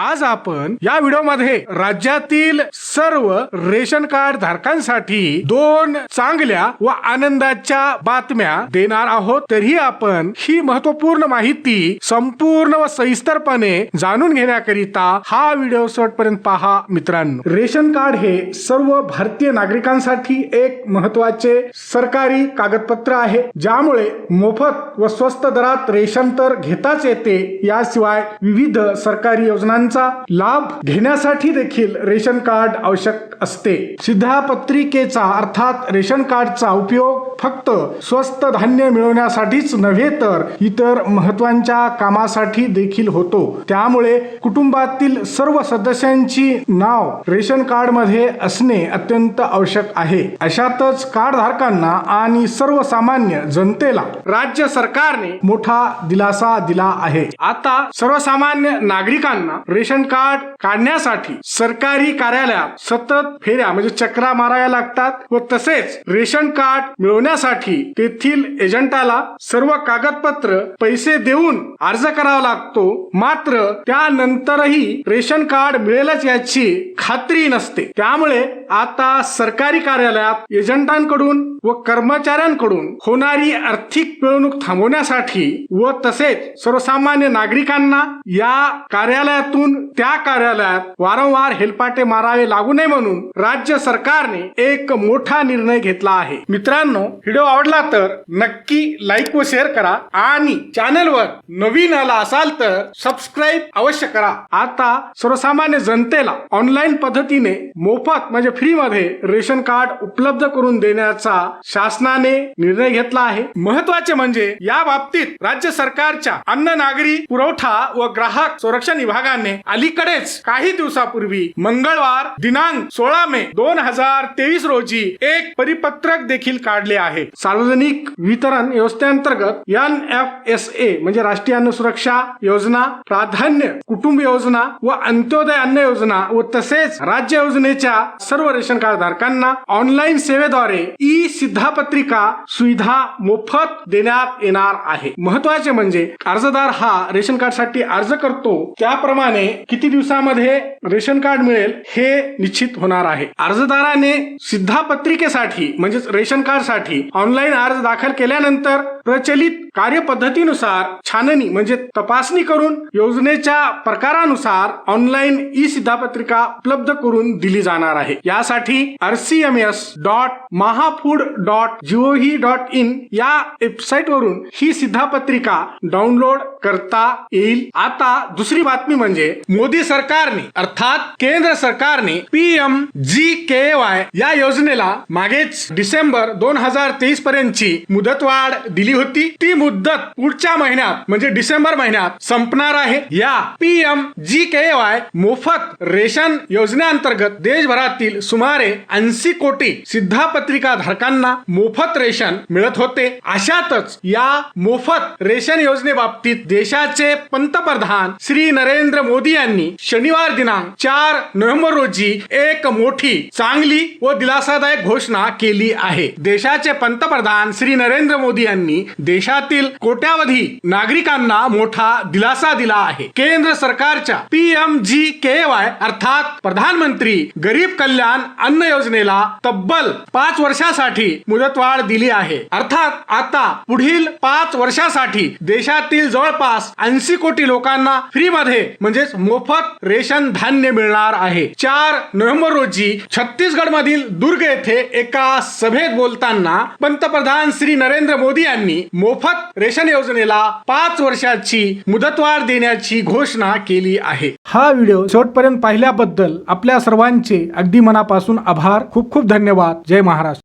आज आपण या व्हिडिओमध्ये राज्यातील सर्व रेशन कार्ड धारकांसाठी दोन चांगल्या व आनंदाच्या बातम्या देणार आहोत. तरी आपण ही महत्त्वपूर्ण माहिती संपूर्ण व सविस्तरपणे जाणून घेण्याकरिता हा व्हिडिओ शेवटपर्यंत पहा. मित्रांनो रेशन कार्ड हे सर्व भारतीय नागरिकांसाठी एक महत्त्वाचे सरकारी कागदपत्र आहे. ज्यामुळे मोफत व स्वस्त दरात रेशन तर घेताच येते. याशिवाय विविध सरकारी योजनांचा लाभ घेण्यासाठी देखील रेशन कार्ड आवश्यक असते. शिधापत्रिकेचा अर्थात रेशन कार्डचा उपयोग फक्त स्वस्त धान्य मिळवण्यासाठीच नव्हे तर इतर महत्त्वाच्या कामासाठी देखील होतो. त्यामुळे कुटुंबातील सर्व सदस्यांची नाव रेशन कार्डमध्ये असणे अत्यंत आवश्यक आहे. अशातच कार्ड धारकांना आणि सर्वसामान्य जनतेला राज्य सरकारने मोठा दिलासा दिला आहे. आता सर्वसामान्य नागरिकांना रेशन कार्ड काढण्यासाठी सरकारी कार्यालयात सतत फेऱ्या म्हणजे चक्रा माराव्या लागतात व तसेच रेशन कार्ड मिळवण्यासाठी तेथील एजंटाला सर्व कागदपत्र पैसे देऊन अर्ज करावा लागतो. मात्र त्यानंतरही रेशन कार्ड मिळेलच याची खात्री नसते. त्यामुळे आता सरकारी कार्यालयात एजंटांकडून व कर्मचाऱ्यांकडून होणारी आर्थिक पिळवणूक थांबवण्यासाठी व तसेच सर्वसामान्य नागरिकांना या कार्यालयातून त्या कार्यालयात वारंवार हेलपाटे मारावे लागू नये म्हणून राज्य सरकारने एक मोठा निर्णय घेतला आहे. मित्रांनो व्हिडिओ आवडला तर नक्की लाईक व शेअर करा आणि चॅनलवर नवीन आला असाल तर सबस्क्राईब अवश्य करा. आता सर्वसामान्य जनतेला ऑनलाईन पद्धतीने मोफत म्हणजे फ्री मध्ये रेशन कार्ड उपलब्ध करून देण्याचा शासनाने निर्णय घेतला आहे. महत्त्वाचे म्हणजे या बाबतीत राज्य सरकारच्या अन्न नागरी पुरवठा व ग्राहक संरक्षण विभागाने अलीकडेच काही दिवसापूर्वी मंगळवार दिनांक सोळा मे दोन हजार तेवीस रोजी एक परिपत्रक देखील काढले आहे. सार्वजनिक वितरण व्यवस्थेअंतर्गत एन एफ एस ए म्हणजे राष्ट्रीय अन्न सुरक्षा योजना प्राधान्य कुटुंब योजना व अंत्योदय अन्न योजना व तसेच राज्य योजनेच्या सर्व रेशन कार्ड धारकांना ऑनलाईन सेवेद्वारे ई सिद्धापत्रिका सुविधा मोफत देण्यात येणार आहे. महत्त्वाचे म्हणजे अर्जदार हा रेशन कार्डसाठी अर्ज करतो. त्याप्रमाणे किती दिवसामध्ये रेशन कार्ड मिळेल हे निश्चित होणार आहे. अर्जदाराने सिद्धापत्रिकेसाठी म्हणजेच रेशन कार्डसाठी ऑनलाईन अर्ज दाखल केल्यानंतर प्रचलित कार्यपद्धतीनुसार छाननी म्हणजे तपासणी करून योजनेच्या प्रकारानुसार ऑनलाईन ई सिद्धापत्रिका उपलब्ध करून दिली जाणार आहे. यासाठी R CMS dot Mahafood dot GOV dot in या वेबसाईट वरून ही सिद्धापत्रिका डाउनलोड करता येईल. आता दुसरी बातमी म्हणजे मोदी सरकारने अर्थात केंद्र सरकारने पीएम जी के वाय या योजनेला मागेच डिसेंबर दोन हजार तेवीस पर्यंतची मुदतवाढ दिली होती. ती मुदत पुढच्या महिन्यात म्हणजे डिसेंबर महिन्यात संपणार आहे. या पीएम जी के वाय मोफत रेशन योजनेअंतर्गत देशभरातील सुमारे ऐंशी कोटी सिद्धापत्रिका धारकांना मोफत रेशन मिळत होते. अशातच या मोफत रेशन योजनेबाबतीत देशाचे पंतप्रधान श्री नरेंद्र मोदी यांनी शनिवार दिनांक चार नोव्हेंबर रोजी एक मोठी चांगली व दिलासादायक घोषणा केली आहे. देशाचे पंतप्रधान श्री नरेंद्र मोदी यांनी देशातील कोट्यावधी नागरिकांना मोठा दिलासा दिला आहे. केंद्र सरकारच्या पीएम जी के वाय अर्थात प्रधानमंत्री गरीब कल्याण अन्न योजनेला तब्बल पाच वर्षासाठी मुदतवाढ दिली आहे. अर्थात आता पुढील पाच वर्षासाठी देशातील जवळपास ऐंशी कोटी लोकांना फ्री मध्ये म्हणजे म्हणजेच मोफत रेशन धान्य मिळणार आहे. चार नोव्हेंबर रोजी छत्तीसगड मधील दुर्ग येथे एका सभेत बोलताना पंतप्रधान श्री नरेंद्र मोदी यांनी मोफत रेशन योजनेला पाच वर्षाची मुदतवाढ देण्याची घोषणा केली आहे. हा व्हिडिओ शेवटपर्यंत पाहिल्याबद्दल आपल्या सर्वांचे अगदी मनापासून आभार. खूप खूप धन्यवाद. जय महाराष्ट्र.